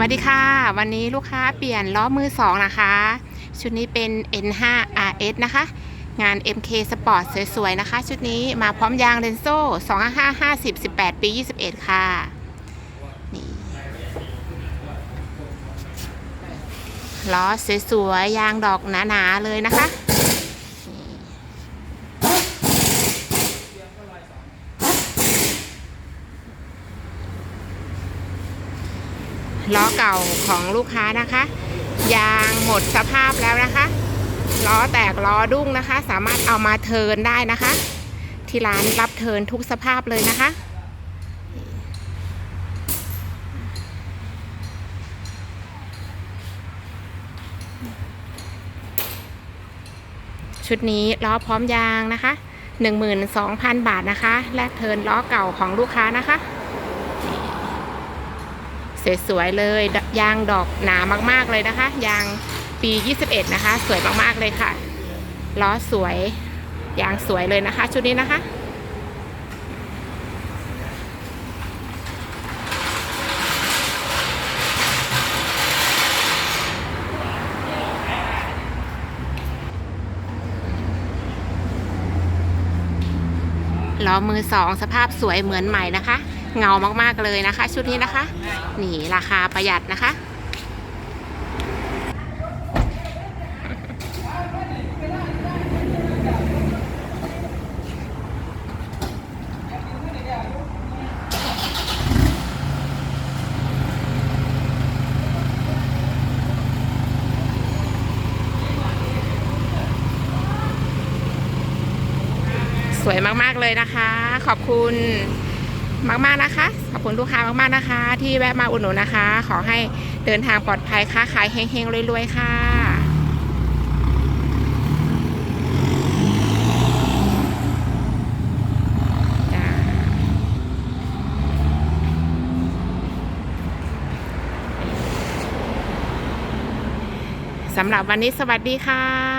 วัสดีค่ะ วันนี้ลูกค้าเปลี่ยนล้อมือสองนะคะ ชุดนี้เป็น N5 RS นะคะ งาน MK Sport สวยๆนะคะ ชุดนี้มาพร้อมยางเรนโซ่255 50 18 ปี 21 ค่ะนี่ล้อสวยๆยางดอกหนาๆเลยนะคะ ล้อเก่าของลูกค้านะคะ ยางหมดสภาพแล้วนะคะล้อแตกล้อดุ้งนะคะ สามารถเอามาเทินได้นะคะ ที่ร้านรับเทินทุกสภาพเลยนะคะ ชุดนี้ล้อพร้อมยางนะคะ 12,000 บาทนะคะ แลกเทินล้อเก่าของลูกค้านะคะ สวยๆเลยยางดอกหนามากๆเลยนะคะ ยางปี 21 นะคะ สวยมากๆเลยค่ะล้อสวยยางสวยเลยนะคะ ชุดนี้นะคะล้อมือสองสภาพสวยเหมือนใหม่นะคะ เงามากๆเลยนะคะ ชุดนี้นะคะ นี่ราคาประหยัดนะคะสวยมาก ๆ เลยนะคะ ขอบคุณ มากๆนะคะ ขอบคุณลูกค้ามากๆนะคะ ที่แวะมาอุดหนุนนะคะ ขอให้เดินทางปลอดภัยค้าขายเฮงๆรวยๆค่ะสำหรับวันนี้สวัสดีค่ะ